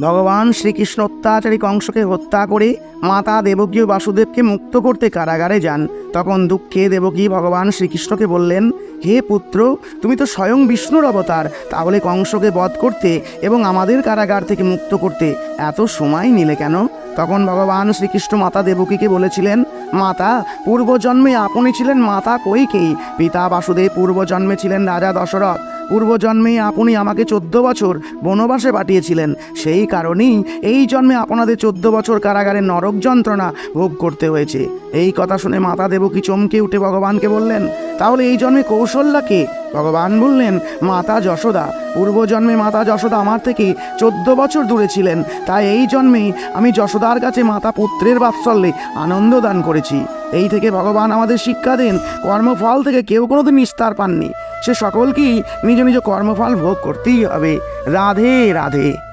ভগবান শ্রীকৃষ্ণ অত্যাচারী কংসকে হত্যা করে মাতা দেবকী বাসুদেবকে মুক্ত করতে কারাগারে যান। তখন দুঃখে দেবকী ভগবান শ্রীকৃষ্ণকে বললেন, হে পুত্র, তুমি তো স্বয়ং বিষ্ণুর অবতার। তাহলে কংসকে বধ করতে এবং আমাদের কারাগার থেকে মুক্ত করতে এত সময় নিলে কেন? তখন ভগবান শ্রীকৃষ্ণ মাতা দেবকীকে বলেছিলেন, মাতা, পূর্বজন্মে আপনি ছিলেন মাতা কৈকেয়ী পিতা বাসুদেব পূর্বজন্মে ছিলেন রাজা দশরথ। পূর্বজন্মে আপনি আমাকে চোদ্দ বছর বনবাসে পাঠিয়েছিলেন। সেই কারণেই এই জন্মে আপনাদের চোদ্দ বছর কারাগারে নরক যন্ত্রণা ভোগ করতে হয়েছে। এই কথা শুনে মাতা দেবকী চমকে উঠে ভগবানকে বললেন, তাহলে এই জন্মে কৌশল্যাকে ভগবান বললেন, মাতা যশোদা, পূর্বজন্মে মাতা যশোদা আমার থেকে চোদ্দ বছর দূরে ছিলেন। তাই এই জন্মেই আমি যশোদার কাছে মাতা পুত্রের বাৎসল্যে আনন্দ দান করেছি। এই থেকে ভগবান আমাদের শিক্ষা দেন, কর্মফল থেকে কেউ কোনোদিন নিস্তার পাননি। সে সকলকেই নিজ নিজ কর্মফল ভোগ করতেই হবে। রাধে রাধে।